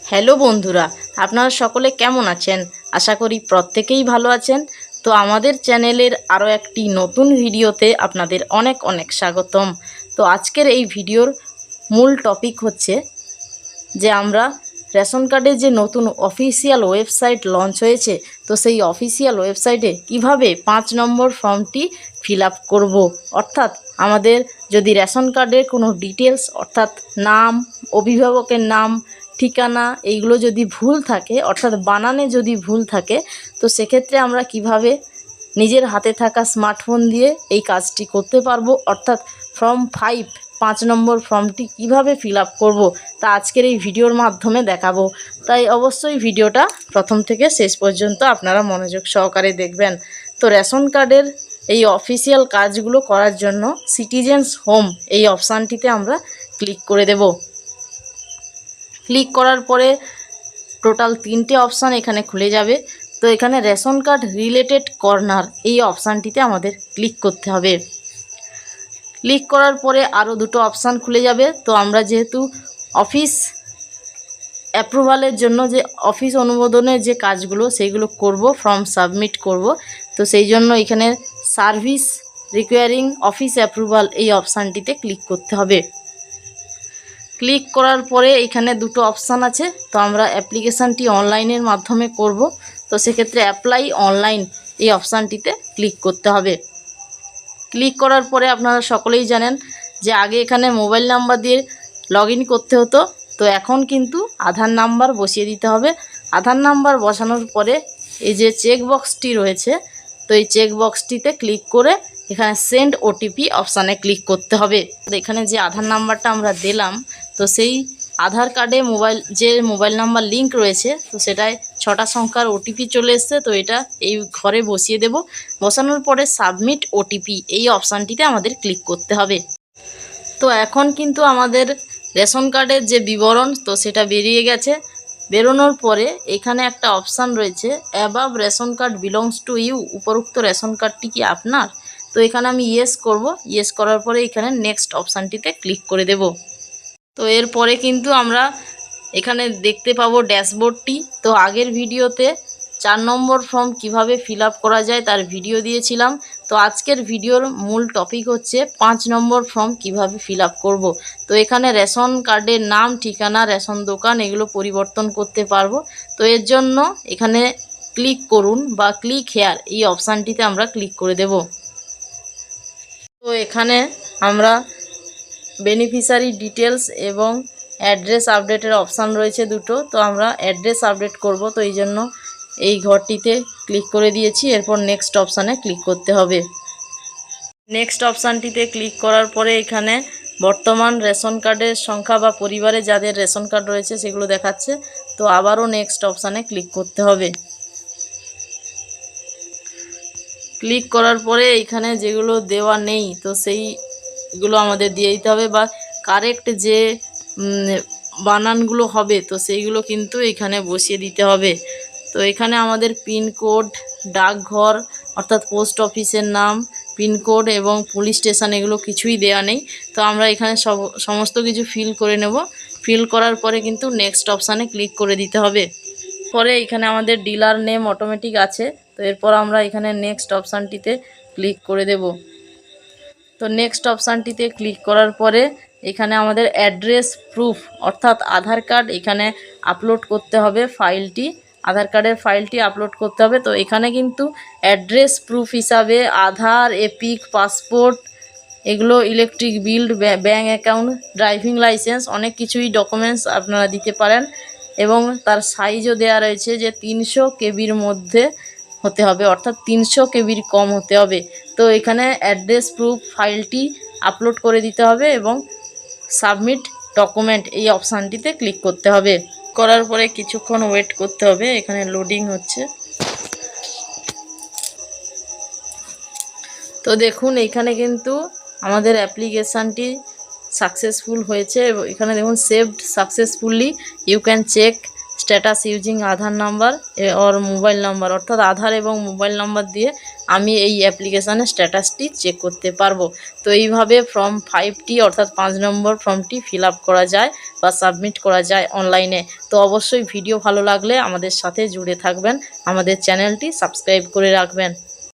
Hello বন্ধুরা, আপনারা সকলে কেমন আছেন? আশা করি প্রত্যেকেই ভালো আছেন। তো আমাদের চ্যানেলের আরও একটি নতুন ভিডিওতে আপনাদের অনেক অনেক স্বাগতম। তো আজকের এই ভিডিওর মূল টপিক হচ্ছে যে আমরা রেশন কার্ডে যে নতুন অফিসিয়াল ওয়েবসাইট লঞ্চ হয়েছে, তো সেই অফিসিয়াল ওয়েবসাইটে কীভাবে পাঁচ নম্বর ফর্মটি ফিল আপ করব? অর্থাৎ আমাদের যদি রেশন কার্ডের কোনো ডিটেলস অর্থাৎ নাম, অভিভাবকের নাম ঠিকানা এইগুলো যদি ভুল থাকে, অর্থাৎ বানানে যদি ভুল থাকে, তো সেক্ষেত্রে আমরা কীভাবে নিজের হাতে থাকা স্মার্টফোন দিয়ে এই কাজটি করতে পারব? অর্থাৎ ফর্ম ফাইভ পাঁচ নম্বর ফর্মটি কীভাবে ফিল আপ করব? তা আজকের এই ভিডিওর মাধ্যমে দেখাবো। তাই অবশ্যই ভিডিওটা প্রথম থেকে শেষ পর্যন্ত আপনারা মনোযোগ সহকারে দেখবেন। তো রেশন কার্ডের এই অফিসিয়াল কাজগুলো করার জন্য সিটিজেন্স হোম এই অপশানটিতে আমরা ক্লিক করে দেব। ক্লিক করার পরে টোটাল তিনটে অপশান এখানে খুলে যাবে। তো এখানে রেশন কার্ড রিলেটেড কর্নার এই অপশানটিতে আমাদের ক্লিক করতে হবে। ক্লিক করার পরে আরও দুটো অপশান খুলে যাবে। তো আমরা যেহেতু অফিস অ্যাপ্রুভালের জন্য যে অফিস অনুমোদনের যে কাজগুলো সেইগুলো করব, ফর্ম সাবমিট করব, তো সেই জন্য এখানে সার্ভিস রিকোয়ারিং অফিস অ্যাপ্রুভাল এই অপশানটিতে ক্লিক করতে হবে। ক্লিক করার পরে এখানে দুটো অপশান আছে। তো আমরা অ্যাপ্লিকেশানটি অনলাইনের মাধ্যমে করব। তো সেক্ষেত্রে অ্যাপ্লাই অনলাইন এই অপশানটিতে ক্লিক করতে হবে। ক্লিক করার পরে আপনারা সকলেই জানেন যে আগে এখানে মোবাইল নাম্বার দিয়ে লগ করতে হতো। তো এখন কিন্তু আধার নাম্বার বসিয়ে দিতে হবে। আধার নাম্বার বসানোর পরে এই যে চেক বক্সটি রয়েছে, তো এই চেক বক্সটিতে ক্লিক করে এখানে সেন্ড ওটিপি অপশানে ক্লিক করতে হবে। এখানে যে আধার নাম্বারটা আমরা দিলাম, তো সেই আধার কার্ডে মোবাইল যে মোবাইল নাম্বার লিংক রয়েছে, তো সেটায় ছটা সংখ্যার ওটিপি চলে এসছে, তো এটা এই ঘরে বসিয়ে দেব। বসানোর পরে সাবমিট ওটিপি এই অপশানটিতে আমাদের ক্লিক করতে হবে। তো এখন কিন্তু আমাদের রেশন কার্ডের যে বিবরণ, তো সেটা বেরিয়ে গেছে। বেরোনোর পরে এখানে একটা অপশান রয়েছে above ration card belongs to you উপরোক্ত রেশন কার্ডটি কি আপনার? তো এখানে আমি ইয়েস করব। ইয়েস করার পরে এখানে নেক্সট অপশানটিতে ক্লিক করে দেব। তো এরপরে কিন্তু আমরা এখানে দেখতে পাবো ড্যাশবোর্ডটি তো আগের ভিডিওতে চার নম্বর ফর্ম কীভাবে ফিল করা যায় তার ভিডিও দিয়েছিলাম। তো আজকের ভিডিওর মূল টপিক হচ্ছে পাঁচ নম্বর ফর্ম কীভাবে ফিল করব। তো এখানে রেশন কার্ডের নাম, ঠিকানা, রেশন দোকান এগুলো পরিবর্তন করতে পারব। তো এর জন্য এখানে ক্লিক করুন বা ক্লিক হেয়ার এই অপশানটিতে আমরা ক্লিক করে দেব। এখানে আমরা বেনিফিশিয়ারি ডিটেলস এবং অ্যাড্রেস আপডেটের অপশান রয়েছে দুটো। তো আমরা অ্যাড্রেস আপডেট করব, তো এই জন্য এই ঘরটিতে ক্লিক করে দিয়েছি। এরপর নেক্সট অপশানে ক্লিক করতে হবে। নেক্সট অপশানটিতে ক্লিক করার পরে এখানে বর্তমান রেশন কার্ডের সংখ্যা বা পরিবারে যাদের রেশন কার্ড রয়েছে সেগুলো দেখাচ্ছে। তো আবারও নেক্সট অপশানে ক্লিক করতে হবে। ক্লিক করার পরে এখানে যেগুলো দেওয়া নেই, তো সেইগুলো আমাদের দিয়ে দিতে হবে বা কারেক্ট যে বানানগুলো হবে, তো সেইগুলো কিন্তু এখানে বসিয়ে দিতে হবে। তো এখানে আমাদের পিনকোড ডাকঘর, অর্থাৎ পোস্ট অফিসের নাম পিনকোড এবং পুলিশ স্টেশন এগুলো কিছুই দেওয়া নেই। তো আমরা এখানে সব, সমস্ত কিছু ফিল করে নেব। ফিল করার পরে কিন্তু নেক্সট অপশানে ক্লিক করে দিতে হবে। পরে এখানে আমাদের ডিলার নেম অটোমেটিক আছে। তো এরপর আমরা এখানে নেক্সট অপশানটিতে ক্লিক করে দেব। তো নেক্সট অপশানটিতে ক্লিক করার পরে এখানে আমাদের অ্যাড্রেস প্রুফ অর্থাৎ আধার কার্ড এখানে আপলোড করতে হবে ফাইলটি আধার কার্ডের ফাইলটি আপলোড করতে হবে। তো এখানে কিন্তু অ্যাড্রেস প্রুফ হিসাবে আধার, এপিক পাসপোর্ট এগুলো electric bill bank account driving licence অনেক কিছুই ডকুমেন্টস আপনারা দিতে পারেন। এবং তার সাইজও দেওয়া রয়েছে যে তিনশো কেবির মধ্যে হতে হবে, অর্থাৎ তিনশো কেবির কম হতে হবে। তো এখানে অ্যাড্রেস, প্রুফ, ফাইলটি আপলোড করে দিতে হবে এবং সাবমিট ডকুমেন্ট এই অপশানটিতে ক্লিক করতে হবে। করার পরে কিছুক্ষণ ওয়েট করতে হবে, এখানে লোডিং হচ্ছে। তো দেখুন, এখানে কিন্তু আমাদের অ্যাপ্লিকেশানটি সাকসেসফুল হয়েছে। এখানে দেখুন, saved successfully. You can check status using Aadhaar number or mobile number, অর্থাৎ আধার এবং মোবাইল নাম্বার দিয়ে আমি এই অ্যাপ্লিকেশানের স্ট্যাটাসটি চেক করতে পারব। তো এইভাবে ফর্ম ফাইভটি অর্থাৎ পাঁচ নম্বর ফর্মটি ফিল করা যায় বা সাবমিট করা যায় অনলাইনে তো অবশ্যই ভিডিও ভালো লাগলে আমাদের সাথে জুড়ে থাকবেন। আমাদের চ্যানেলটি সাবস্ক্রাইব করে রাখবেন।